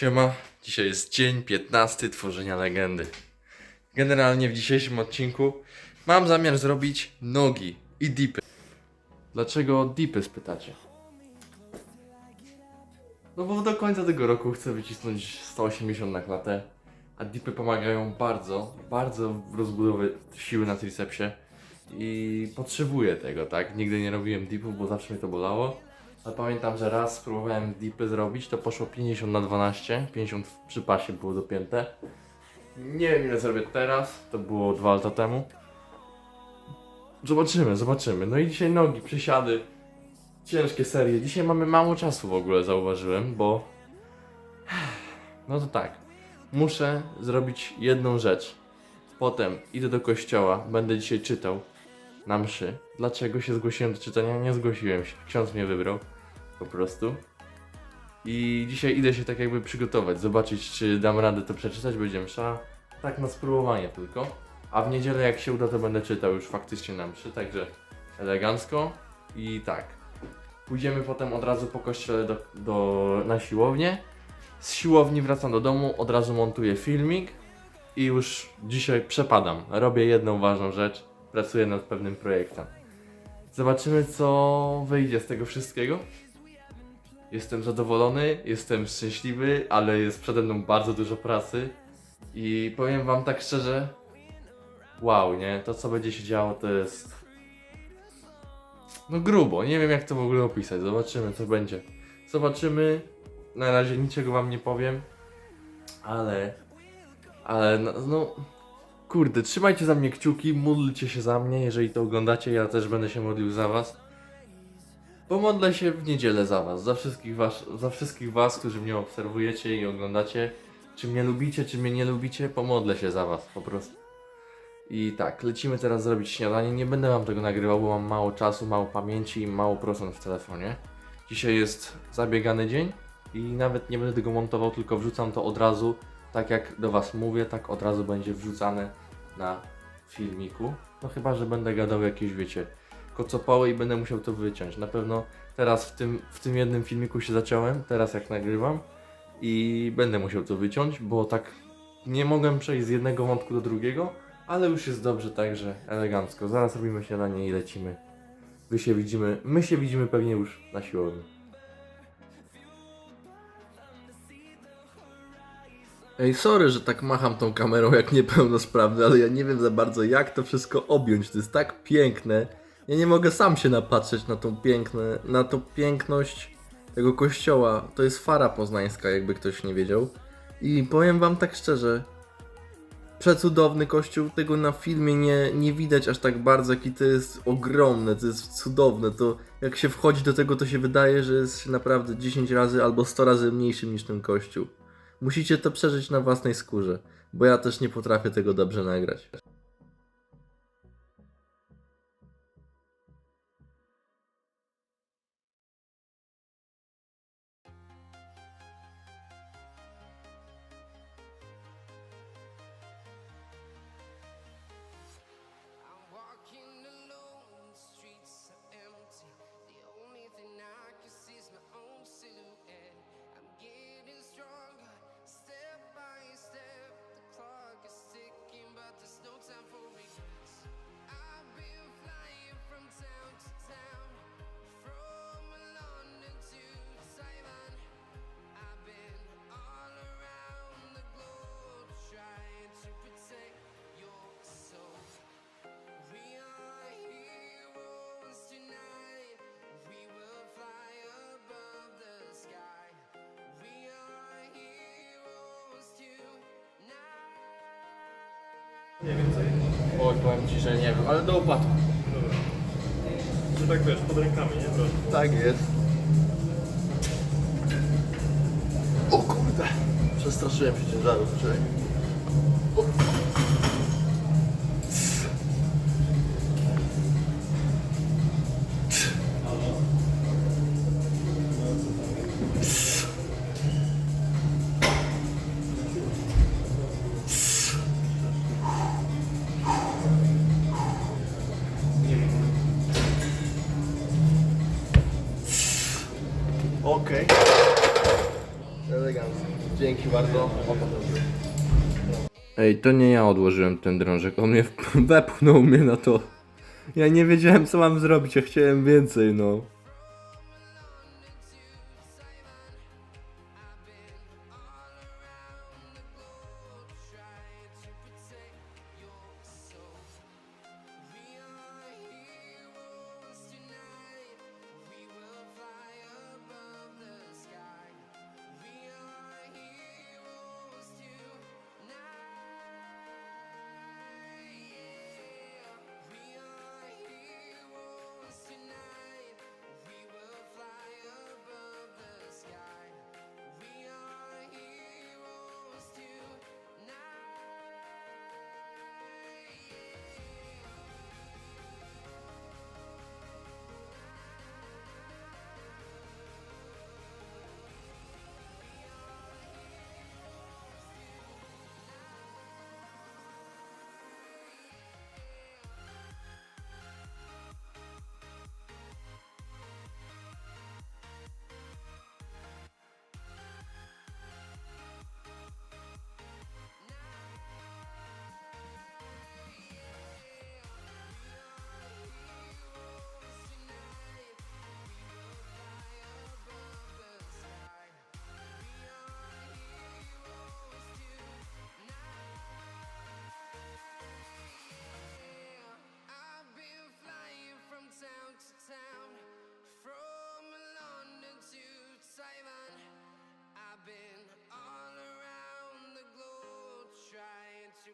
Siema, dzisiaj jest dzień 15 tworzenia legendy. Generalnie w dzisiejszym odcinku mam zamiar zrobić nogi i dipy. Dlaczego dipy spytacie? No bo do końca tego roku chcę wycisnąć 180 na klatę, a dipy pomagają bardzo, bardzo w rozbudowie siły na tricepsie i potrzebuję tego, tak? Nigdy nie robiłem dipów, bo zawsze mnie to bolało. Ale pamiętam, że raz spróbowałem dipy zrobić, to poszło 50 na 12, 50 w przypasie było dopięte. Nie wiem ile zrobię teraz, to było dwa lata temu. Zobaczymy, zobaczymy. No i dzisiaj nogi, przysiady, ciężkie serie. Dzisiaj mamy mało czasu w ogóle, zauważyłem, bo... No to tak, muszę zrobić jedną rzecz. Potem idę do kościoła, będę dzisiaj czytał na mszy. Dlaczego się zgłosiłem do czytania? Nie zgłosiłem się. Ksiądz mnie wybrał. Po prostu. I dzisiaj idę się tak jakby przygotować, zobaczyć czy dam radę to przeczytać, będzie msza. Tak na spróbowanie tylko. A w niedzielę jak się uda to będę czytał już faktycznie na mszy, także elegancko. I tak. Pójdziemy potem od razu po kościele do, do, na siłownię. Z siłowni wracam do domu, od razu montuję filmik. I już dzisiaj przepadam. Robię jedną ważną rzecz. Pracuję nad pewnym projektem. Zobaczymy, co wyjdzie z tego wszystkiego. Jestem zadowolony, jestem szczęśliwy, ale jest przede mną bardzo dużo pracy. I powiem Wam tak szczerze, wow, nie? To, co będzie się działo, to jest. No grubo, nie wiem jak to w ogóle opisać. Zobaczymy, co będzie. Zobaczymy. Na razie niczego Wam nie powiem, ale. Ale no. no Kurde, trzymajcie za mnie kciuki, módlcie się za mnie, jeżeli to oglądacie, ja też będę się modlił za was. Pomodlę się w niedzielę za was, za wszystkich was, za wszystkich was, którzy mnie obserwujecie i oglądacie. Czy mnie lubicie, czy mnie nie lubicie, pomodlę się za was po prostu. I tak, lecimy teraz zrobić śniadanie. Nie będę wam tego nagrywał, bo mam mało czasu, mało pamięci i mało procent w telefonie. Dzisiaj jest zabiegany dzień i nawet nie będę tego montował, tylko wrzucam to od razu tak jak do Was mówię, tak od razu będzie wrzucane na filmiku. No chyba, że będę gadał jakieś, wiecie, kocopoły i będę musiał to wyciąć. Na pewno teraz w tym, w tym jednym filmiku się zaciąłem, teraz jak nagrywam i będę musiał to wyciąć, bo tak nie mogłem przejść z jednego wątku do drugiego, ale już jest dobrze, także elegancko. Zaraz robimy śniadanie i lecimy. Wy się widzimy, my się widzimy pewnie już na siłowni. Ej, sorry, że tak macham tą kamerą jak niepełnosprawny, ale ja nie wiem za bardzo jak to wszystko objąć. To jest tak piękne. Ja nie mogę sam się napatrzeć na tą piękne, na tą piękność tego kościoła. To jest fara poznańska, jakby ktoś nie wiedział. I powiem wam tak szczerze, przecudowny kościół, tego na filmie nie, nie widać aż tak bardzo, jaki to jest ogromne, to jest cudowne, to jak się wchodzi do tego, to się wydaje, że jest naprawdę 10 razy albo 100 razy mniejszym niż ten kościół. Musicie to przeżyć na własnej skórze, bo ja też nie potrafię tego dobrze nagrać. Mniej więcej? Oj, powiem Ci, że nie wiem, ale do upadku. Dobra. Że tak wiesz, pod rękami, nie? Troszkę. Tak jest. O kurde! Przestraszyłem się ciężaru, czekaj. Okej. Elegancko. Dzięki bardzo. Ej, to nie ja odłożyłem ten drążek, on mnie wepchnął mnie na to. Ja nie wiedziałem co mam zrobić, ja chciałem więcej, no.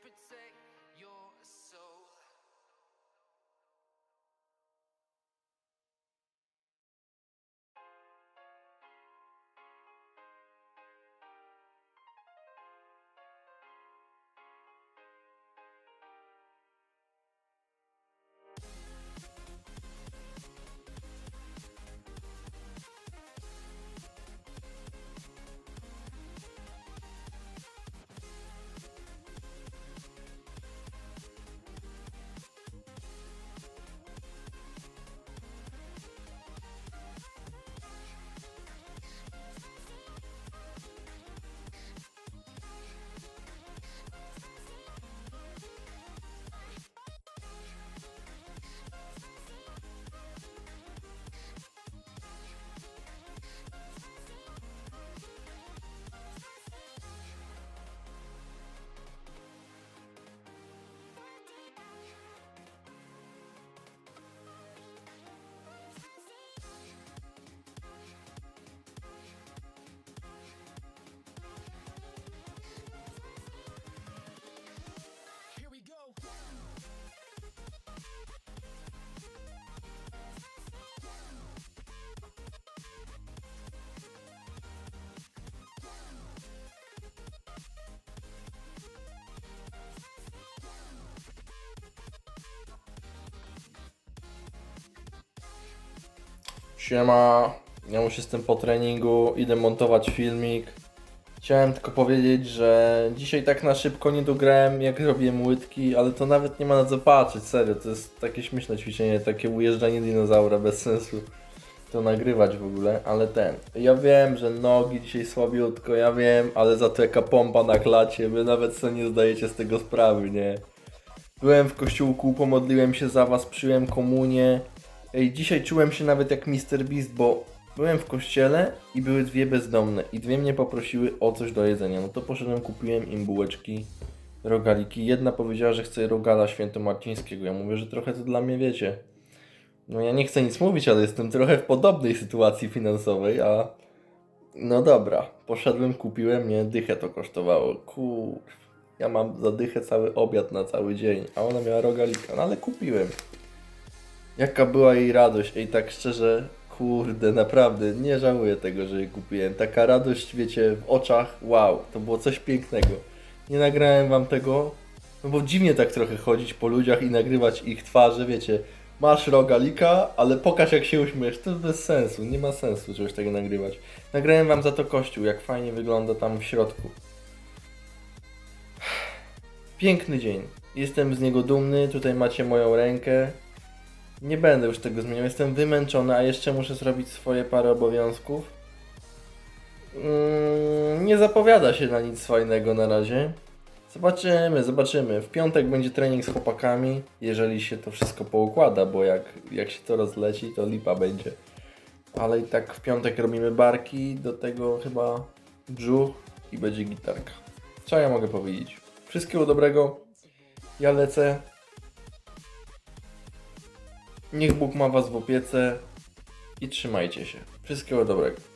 Protect Siema, ja już jestem po treningu, idę montować filmik. Chciałem tylko powiedzieć, że dzisiaj tak na szybko nie dograłem jak robiłem łydki, ale to nawet nie ma na co patrzeć, serio, to jest takie śmieszne ćwiczenie, takie ujeżdżanie dinozaura bez sensu to nagrywać w ogóle, ale ten, ja wiem, że nogi dzisiaj słabiutko, ja wiem, ale za to jaka pompa na klacie, wy nawet sobie nie zdajecie z tego sprawy, nie? Byłem w kościółku, pomodliłem się za was, przyjąłem komunię. Ej, dzisiaj czułem się nawet jak Mr. Beast, bo byłem w kościele i były dwie bezdomne i dwie mnie poprosiły o coś do jedzenia. No to poszedłem, kupiłem im bułeczki, rogaliki. Jedna powiedziała, że chce rogala świętomarcińskiego. Ja mówię, że trochę to dla mnie wiecie. No ja nie chcę nic mówić, ale jestem trochę w podobnej sytuacji finansowej, a no dobra, poszedłem, kupiłem, nie, dychę to kosztowało. Kur... Ja mam za dychę cały obiad na cały dzień, a ona miała rogalika, no ale kupiłem. Jaka była jej radość, ej tak szczerze, kurde, naprawdę, nie żałuję tego, że je kupiłem. Taka radość, wiecie, w oczach, wow, to było coś pięknego. Nie nagrałem wam tego, no bo dziwnie tak trochę chodzić po ludziach i nagrywać ich twarze, wiecie. Masz rogalika, ale pokaż jak się uśmiesz, to bez sensu, nie ma sensu czegoś tego nagrywać. Nagrałem wam za to kościół, jak fajnie wygląda tam w środku. Piękny dzień. Jestem z niego dumny. Tutaj macie moją rękę. Nie będę już tego zmieniał. Jestem wymęczony, a jeszcze muszę zrobić swoje parę obowiązków. mm, nie zapowiada się na nic fajnego na razie. Zobaczymy, zobaczymy. W piątek będzie trening z chłopakami, jeżeli się to wszystko poukłada, bo jak, jak się to rozleci, to lipa będzie. Ale i tak w piątek robimy barki, do tego chyba brzuch i będzie gitarka. Co ja mogę powiedzieć? Wszystkiego dobrego. Ja lecę. Niech Bóg ma Was w opiece i trzymajcie się. Wszystkiego dobrego.